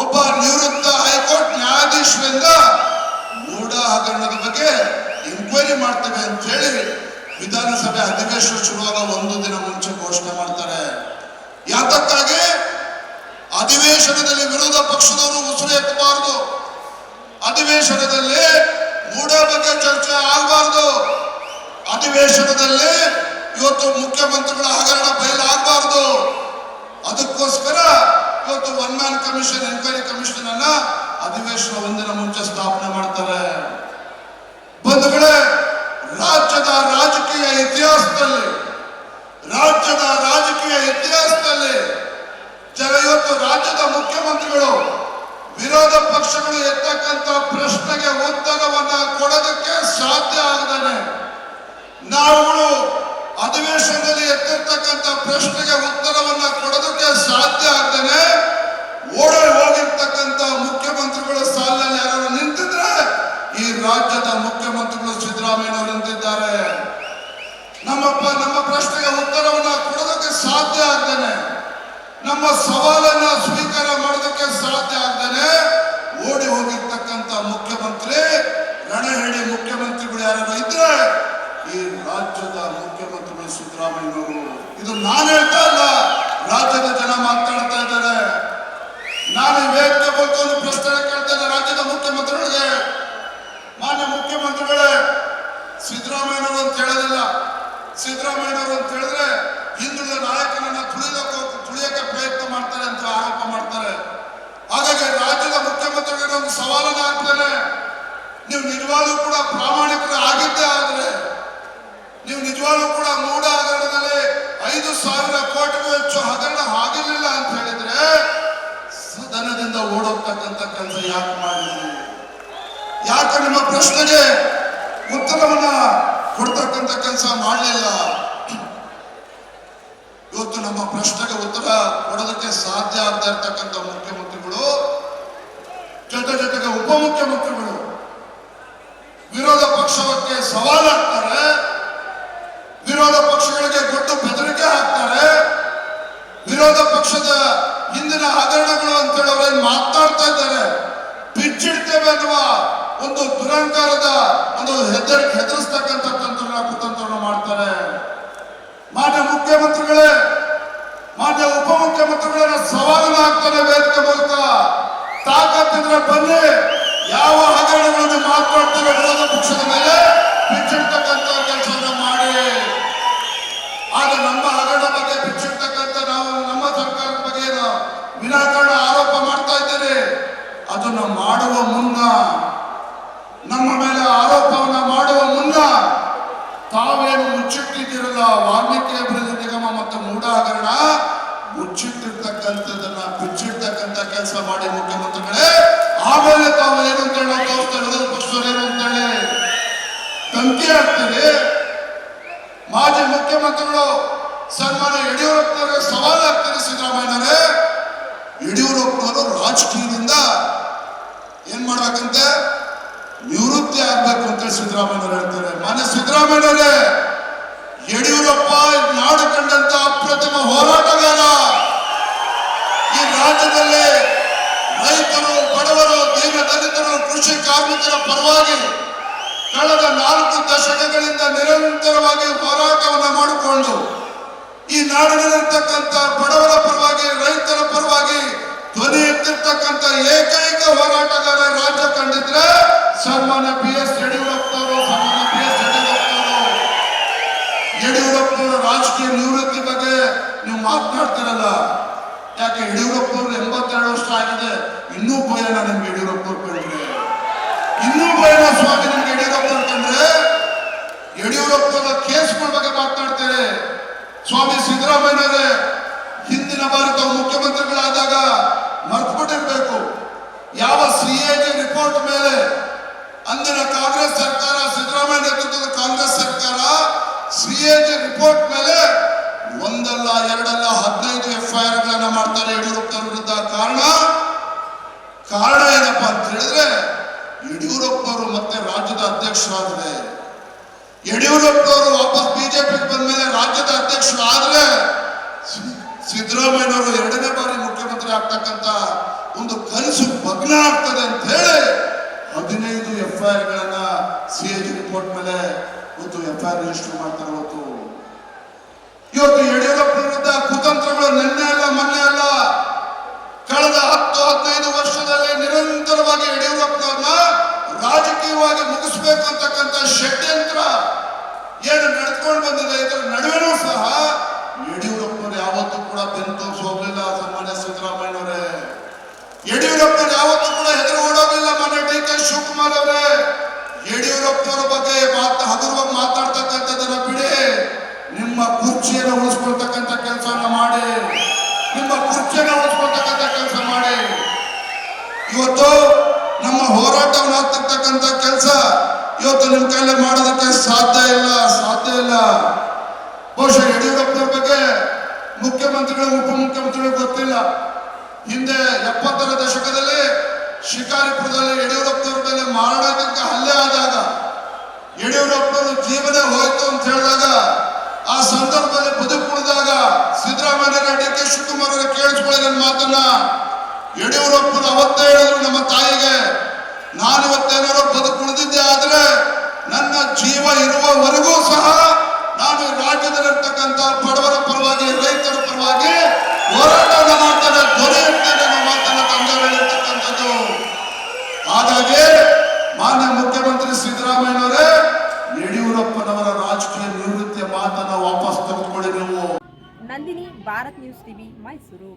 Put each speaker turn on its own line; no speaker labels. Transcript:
ಒಬ್ಬ ನಿವೃತ್ತ ಹೈಕೋರ್ಟ್ ನ್ಯಾಯಾಧೀಶರಿಂದ ಮೂಢ ಹಗರಣದ ಬಗ್ಗೆ ಎಂಕ್ವೈರಿ ಮಾಡ್ತೇವೆ ಅಂತ ಹೇಳಿ ವಿಧಾನಸಭೆ ಅಧಿವೇಶನ ಶುರುವಾಗ ಒಂದು ದಿನ ಮುಂಚೆ ಘೋಷಣೆ ಮಾಡ್ತಾರೆ. ಯಾತಕ್ಕಾಗಿ? ಅಧಿವೇಶನದಲ್ಲಿ ವಿರೋಧ ಪಕ್ಷದವರು ಉಸಿರು ಎತ್ತಬಾರದು. ಅಧಿವೇಶನದಲ್ಲಿ ಮೂಢ ಬಗ್ಗೆ ಚರ್ಚೆ ಆಗಬಾರದು. ಅಧಿವೇಶನದಲ್ಲಿ ಇವತ್ತು ಮುಖ್ಯಮಂತ್ರಿಗಳ ಹಗರಣ ಬಯಲಾಗಬಾರ್ದು. ಕಮಿಷನ್, ಎನ್ಕ್ವೈರಿ ಕಮಿಷನ್ ಅನ್ನ ಅಧಿವೇಶನ ಒಂದಿನ ಮುಂಚೆ ಸ್ಥಾಪನೆ ಮಾಡ್ತಾರೆ. ಬಂಧುಗಳೇ, ರಾಜ್ಯದ ರಾಜಕೀಯ ಇತಿಹಾಸದಲ್ಲಿ, ರಾಜ್ಯದ ರಾಜಕೀಯ ಇತಿಹಾಸದಲ್ಲಿ ಜನ ಇವತ್ತು ರಾಜ್ಯದ ಮುಖ್ಯಮಂತ್ರಿಗಳು ವಿರೋಧ ಪಕ್ಷಗಳು ಎತ್ತಕ್ಕಂತ ಪ್ರಶ್ನೆಗೆ ಉತ್ತರವನ್ನ ಕೊಡೋದಕ್ಕೆ ಸಾಧ್ಯ ಆಗದೇ ನಾವುಗಳು ಅಧಿವೇಶನದಲ್ಲಿ ಎತ್ತಿರ್ತಕ್ಕಂಥ ಪ್ರಶ್ನೆಗೆ ಉತ್ತರವನ್ನ ಕೊಡೋದಕ್ಕೆ ಸಾಧ್ಯ ಆಗ್ದೇನೆ. ಓಡಿ ಹೋಗಿರ್ತಕ್ಕಂತ ಮುಖ್ಯಮಂತ್ರಿಗಳ ಸಾಲಿನಲ್ಲಿ ಯಾರು ನಿಂತಿದ್ರೆ ಈ ರಾಜ್ಯದ ಮುಖ್ಯಮಂತ್ರಿಗಳು ಸಿದ್ದರಾಮಯ್ಯ ನಿಂತಿದ್ದಾರೆ. ನಮ್ಮಪ್ಪ, ನಮ್ಮ ಪ್ರಶ್ನೆಗೆ ಉತ್ತರವನ್ನ ಕೊಡೋದಕ್ಕೆ ಸಾಧ್ಯ ಆಗ್ತಾನೆ ನಮ್ಮ ಸವಾಲನ್ನ ಸ್ವೀಕಾರ ಮಾಡೋದಕ್ಕೆ ಸಾಧ್ಯ ಆಗ್ತಾನೆ ಓಡಿ ಹೋಗಿರ್ತಕ್ಕಂಥ ಮುಖ್ಯಮಂತ್ರಿ ರಣಹೇಡಿ ಮುಖ್ಯಮಂತ್ರಿಗಳು ಯಾರು ಇದ್ರೆ ಈ ರಾಜ್ಯದ ಮುಖ್ಯಮಂತ್ರಿಗಳು ಸಿದ್ದರಾಮಯ್ಯನವರು. ಇದು ನಾನು ಹೇಳ್ತಾ ಇಲ್ಲ. ರಾಜ್ಯದ ಜನ ಮಾತಾಡ್ತಾ ಮೂಲಕ ಒಂದು ರಾಜ್ಯದ ಮುಖ್ಯಮಂತ್ರಿಗಳಿಗೆ, ಮಾನ್ಯ ಮುಖ್ಯಮಂತ್ರಿಗಳೇ, ಸಿದ್ದರಾಮಯ್ಯನವರು ಅಂತ ಹೇಳೋದಿಲ್ಲ. ಸಿದ್ದರಾಮಯ್ಯನವರು ಅಂತ ಹೇಳಿದ್ರೆ ಹಿಂದುಳಿದ ನಾಯಕನನ್ನ ತುಳಿಯೋಕೆ ತುಳಿಯೋಕೆ ಪ್ರಯತ್ನ ಮಾಡ್ತಾರೆ ಅಂತ ಆರೋಪ ಮಾಡ್ತಾರೆ. ಹಾಗಾಗಿ ರಾಜ್ಯದ ಮುಖ್ಯಮಂತ್ರಿಗಳಿಗೆ ಒಂದು ಸವಾಲನ್ನ ಹಾಕ್ತಾರೆ ನೀವು ನಿಜವಾಗ್ಲೂ ಕೂಡ ಪ್ರಾಮಾಣಿಕರು ಆಗಿದ್ದೇ ಆದರೆ, ನೀವು ನಿಜವಾಗ್ಲೂ ಕೂಡ ಮೂಡ ಹಗರಣದಲ್ಲಿ ಐದು ಸಾವಿರ ಕೋಟಿಗೂ ಹೆಚ್ಚು ಹಗರಣ ಹೇಳಿದ್ರೆ ಸದನದಿಂದ ಓಡೋಗ್ತಕ್ಕಂಥ ಕೆಲಸ ಯಾಕೆ ಮಾಡಿದ್ರಿ ಯಾಕೆ ನಿಮ್ಮ ಪ್ರಶ್ನೆಗೆ ಉತ್ತರವನ್ನ ಕೊಡ್ತಕ್ಕಂಥ ಕೆಲಸ ಮಾಡಲಿಲ್ಲ? ಇವತ್ತು ನಮ್ಮ ಪ್ರಶ್ನೆಗೆ ಉತ್ತರ ಕೊಡೋದಕ್ಕೆ ಸಾಧ್ಯ ಆಗದೆ ಇರ್ತಕ್ಕಂಥ ಮುಖ್ಯಮಂತ್ರಿಗಳು, ಜೊತೆ ಜೊತೆಗೆ ಉಪಮುಖ್ಯಮಂತ್ರಿಗಳು ವಿರೋಧ ಪಕ್ಷಕ್ಕೆ ಸವಾಲಾಗ್ತಾರೆ ವಿರೋಧ ಪಕ್ಷಗಳಿಗೆ ಗೊತ್ತು ಬೆದರಿಕೆ ಹಾಕ್ತಾರೆ, ವಿರೋಧ ಪಕ್ಷದ ಹಿಂದಿನ ಹಗರಣಗಳು ಅಂತೇಳಿ ಏನ್ ಮಾತಾಡ್ತಾ ಇದ್ದಾರೆ? ಬಿಚ್ಚಿಡ್ತೇವೆ ಅನ್ನುವ ಒಂದು ದುರಂಕಾರದ ಒಂದು ಹೆದರ್ ಹೆದರಿಸ್ತಕ್ಕಂಥ ತಂತ್ರನ ಕುತಂತ್ರನ ಮಾಡ್ತಾರೆ. ಮಾನ್ಯ ಮುಖ್ಯಮಂತ್ರಿಗಳೇ, ಮಾನ್ಯ ಉಪಮುಖ್ಯಮಂತ್ರಿಗಳನ್ನ ಸವಾಲು ಹಾಕ್ತಾರೆ ವೇದಿಕೆ ಮೂಲಕ. ತಾಕತ್ತಿದ್ರೆ ಬನ್ನಿ, ಯಾವ ಹಗರಣಗಳನ್ನು ಮಾತಾಡ್ತೇವೆ ವಿರೋಧ ಪಕ್ಷದ ಮೇಲೆ ವಿನಾಕಾರಣ ಆರೋಪ ಮಾಡ್ತಾ ಇದ್ದೇನೆ ಅದನ್ನು ಮಾಡುವ ಮುನ್ನ ನಮ್ಮ ಮೇಲೆ ಆರೋಪವನ್ನ ಮಾಡುವ ಮುನ್ನ ತಾವೇನು ಮುಚ್ಚಿಟ್ಟಿದ್ದೀರಲ್ಲ? ವಾಲ್ಮೀಕಿ ಅಭಿವೃದ್ಧಿ ನಿಗಮ ಮತ್ತು ಮೂಢ ಹಗರಣ ಮುಚ್ಚಿಟ್ಟಿರ್ತಕ್ಕಂಥದ್ದನ್ನ ಬಿಚ್ಚಿಡ್ತಕ್ಕಂಥ ಕೆಲಸ ಮಾಡಿ ಮುಖ್ಯಮಂತ್ರಿಗಳೇ. ಆಮೇಲೆ ತಾವು ಏನು ಅಂತ ಹೇಳಿ ಏನು ಅಂತೇಳಿ ತಂತಿ ಆಗ್ತದೆ ಮಾಜಿ ಮುಖ್ಯಮಂತ್ರಿಗಳು ಸನ್ಮಾನ ಸವಾಲು ಹಾಕ್ತಾರೆ ಸಿದ್ದರಾಮಯ್ಯನವರೇ ಯಡಿಯೂರಪ್ಪನವರು ರಾಜಕೀಯದಿಂದ ಏನ್ ಮಾಡ್ಬೇಕಂತೆ ನಿವೃತ್ತಿ ಆಗ್ಬೇಕು ಅಂತ ಸಿದ್ದರಾಮಯ್ಯನವರು ಹೇಳ್ತಾರೆ ಸಿದ್ದರಾಮಯ್ಯನವರೇ ಯಡಿಯೂರಪ್ಪ ನಾಡು ಕಂಡಂತ ಅಪ್ರತಿಮ ಹೋರಾಟಗಾರ. ಈ ರಾಜ್ಯದಲ್ಲಿ ರೈತರು, ಬಡವರು ದೀನ ದಲಿತರು, ಕೃಷಿ ಕಾರ್ಮಿಕರ ಪರವಾಗಿ ಕಳೆದ ನಾಲ್ಕು ದಶಕಗಳಿಂದ ನಿರಂತರವಾಗಿ ಹೋರಾಟವನ್ನು ಮಾಡಿಕೊಂಡು ಈ ನಾಡಿನಲ್ಲಿರ್ತಕ್ಕಂಥ ಬಡವರ ಪರವಾಗಿ, ರೈತರ ಪರವಾಗಿ ಧ್ವನಿ ಎತ್ತಿರ್ತಕ್ಕಂಥ ಏಕೈಕ ಹೋರಾಟಗಾರ ರಾಜ್ಯ ಕಂಡಿದ್ರೆ ಸನ್ಮಾನ್ಯ ಬಿ ಎಸ್ ಯಡಿಯೂರಪ್ಪನವರು ಸನ್ಮಾನ್ಯ ರಾಜಕೀಯ ನಿವೃತ್ತಿ ಬಗ್ಗೆ ನೀವು ಮಾತನಾಡ್ತಿರಲ್ಲ? ಯಾಕೆ ಯಡಿಯೂರಪ್ಪನವ್ರು ಎಂಬತ್ತೆರಡು ವರ್ಷ ಆಗಿದೆ, ಇನ್ನೂ ಭಯನ ನಿಮ್ಗೆ ಯಡಿಯೂರಪ್ಪನವ್ರು ಕಂಡ್ರೆ ಇನ್ನೂ ಭಯ ಸ್ವಾಮಿ ನಿಮ್ಗೆ ಯಡಿಯೂರಪ್ಪ ಕಂಡ್ರೆ ಯಡಿಯೂರಪ್ಪನ ಕೇಸ್ಗಳ ಬಗ್ಗೆ ಮಾತನಾಡ್ತಾರೆ. ಸ್ವಾಮಿ ಸಿದ್ದರಾಮಯ್ಯನವರೇ, ಹಿಂದಿನ ಬಾರಿ ತಾವು ಮುಖ್ಯಮಂತ್ರಿಗಳಾದಾಗ ಮರ್ತ್ಬಿಟ್ಟಿರ್ಬೇಕು ಯಾವ ಸಿ ಎ ರಿಪೋರ್ಟ್ ಮೇಲೆ ಅಂದಿನ ಕಾಂಗ್ರೆಸ್ ಸರ್ಕಾರ ಸಿದ್ದರಾಮಯ್ಯ ನೇತೃತ್ವದ ಕಾಂಗ್ರೆಸ್ ಸರ್ಕಾರ ಸಿ ಎ ಜಿ ರಿಪೋರ್ಟ್ ಮೇಲೆ ಒಂದಲ್ಲ ಎರಡಲ್ಲ ಹದಿನೈದು ಎಫ್ ಐ ಆರ್ ಗಳನ್ನ ಮಾಡ್ತಾರೆ ಯಡಿಯೂರಪ್ಪನವರ ವಿರುದ್ಧ ಕಾರಣ ಏನಪ್ಪಾ ಅಂತ ಹೇಳಿದ್ರೆ ಮತ್ತೆ ರಾಜ್ಯದ ಅಧ್ಯಕ್ಷರಾದ್ರೆ, ಯಡಿಯೂರಪ್ಪನವರು ವಾಪಸ್ ಬಿಜೆಪಿಗೆ ಬಂದ ಮೇಲೆ ರಾಜ್ಯದ ಅಧ್ಯಕ್ಷರು ಆದ್ರೆ ಸಿದ್ದರಾಮಯ್ಯವರು ಎರಡನೇ ಬಾರಿ ಮುಖ್ಯಮಂತ್ರಿ ಆಗ್ತಕ್ಕಂತ ಒಂದು ಕನಸು ಭಗ್ನ ಆಗ್ತದೆ ಅಂತ ಹೇಳಿ ಹದಿನೈದು ಎಫ್ ಐ ಗಳನ್ನ ಸಿ ಎಜ್ ರಿಪೋರ್ಟ್ ಮೇಲೆ ಒಂದು ಎಫ್ ಐ ರಿಜಿಸ್ಟರ್ ಮಾಡ್ತಾರೆ ಇವತ್ತು ಇವತ್ತು ಯಡಿಯೂರಪ್ಪ ವಿರುದ್ಧ ಕುತಂತ್ರಗಳು ನಿನ್ನೆ ಅಲ್ಲ ಷಡ್ಯಂತ್ರ. ಏನು ನಡೆದುಕೊಂಡು ಬಂದಿದೆ ಇದರ ನಡುವೆನೂ ಸಹ ಯಡಿಯೂರಪ್ಪನ ಯಾವತ್ತೂ ಕೂಡ ಬೆನ್ನು ತೋರಿಸಿ ಹೋಗ್ಲಿಲ್ಲ, ಸನ್ಮಾನ್ಯ ಸಿದ್ದರಾಮಯ್ಯನವರೇ. ಯಡಿಯೂರಪ್ಪನ ಯಾವತ್ತೂ ಕೂಡ ಹೆದರು ಓಡೋದಿಲ್ಲ ಮಾನ್ಯ ಡಿ ಕೆ ಶಿವಕುಮಾರ್ ಅವರೇ. ಯಡಿಯೂರಪ್ಪನವರ ಬಗ್ಗೆ ಮಾತು ಹಗುರವಾಗಿ ಮಾತಾಡ್ತಕ್ಕಂಥದ್ದನ್ನ ಬಿಡಿ. ನಿಮ್ಮ ಕುರ್ಚಿಯನ್ನು ಉಳಿಸ್ಕೊಳ್ತಕ್ಕಂಥ ಕೆಲಸವನ್ನ ಮಾಡಿ. ನಿಮ್ಮ ಕುರ್ಚಿಯನ್ನು ಉಳಿಸ್ಕೊಳ್ತಕ್ಕಂಥ ಕೆಲಸ ಮಾಡಿ. ಇವತ್ತು ನಮ್ಮ ಹೋರಾಟವನ್ನು ಆಗ್ತಿರ್ತಕ್ಕಂಥ ಕೆಲಸ ಇವತ್ತು ನಿಮ್ಮ ಕೈಲಿ ಮಾಡೋದಕ್ಕೆ ಸಾಧ್ಯ ಇಲ್ಲ ಸಾಧ್ಯ ಇಲ್ಲ. ಬಹುಶಃ ಯಡಿಯೂರಪ್ಪನ ಬಗ್ಗೆ ಮುಖ್ಯಮಂತ್ರಿಗಳು, ಉಪಮುಖ್ಯಮಂತ್ರಿಗಳು ಗೊತ್ತಿಲ್ಲ. ಹಿಂದೆ ಎಪ್ಪತ್ತರ ದಶಕದಲ್ಲಿ ಶಿಕಾರಿಪುರದಲ್ಲಿ ಯಡಿಯೂರಪ್ಪನವ್ರ ಮೇಲೆ ಮಾರಣಾಂತಿಕ ಹಲ್ಲೆ ಆದಾಗ ಯಡಿಯೂರಪ್ಪನವರು ಜೀವನ ಹೋಯ್ತು ಅಂತ ಹೇಳಿದಾಗ ಆ ಸಂದರ್ಭದಲ್ಲಿ ಬದುಕುಳಿದಾಗ ಸಿದ್ದರಾಮಯ್ಯ ಡಿ ಕೆ ಶಿವಕುಮಾರ್ ಕೇಳಿಸ್ಕೊಳ್ಳಿ ನನ್ನ ಮಾತನ್ನ. ಯಡಿಯೂರಪ್ಪನ ಅವತ್ತೇ ಹೇಳಿದ್ರು ನಮ್ಮ ತಾಯಿಗೆ ನಾನು ಇವತ್ತೇನಾದ್ರು ಬದುಕುಳಿದಿದ್ದೆ ಆದ್ರೆ ನನ್ನ ಜೀವ ಇರುವವರೆಗೂ ಸಹ ನಾನು ರಾಜ್ಯದಲ್ಲಿರ್ತಕ್ಕಂಥ ಬಡವರ ಪರವಾಗಿ, ರೈತರ ಪರವಾಗಿ ಹೋರಾಟದ ಮಾಡ್ತಾರೆ ದೊರೆಯುತ್ತೇನೆ ಎನ್ನುವ ಮಾತನ್ನ ಹೇಳಿರ್ತಕ್ಕಂಥದ್ದು. ಹಾಗಾಗಿ ಮಾನ್ಯ ಮುಖ್ಯಮಂತ್ರಿ ಸಿದ್ದರಾಮಯ್ಯನವರೇ, ಯಡಿಯೂರಪ್ಪನವರ ರಾಜಕೀಯ ನಿವೃತ್ತಿಯ ಮಾತನ್ನ ವಾಪಸ್ ತೆಗೆದುಕೊಳ್ಳಿ ನೀವು.
Nandini, Bharat news TV, Mysuru.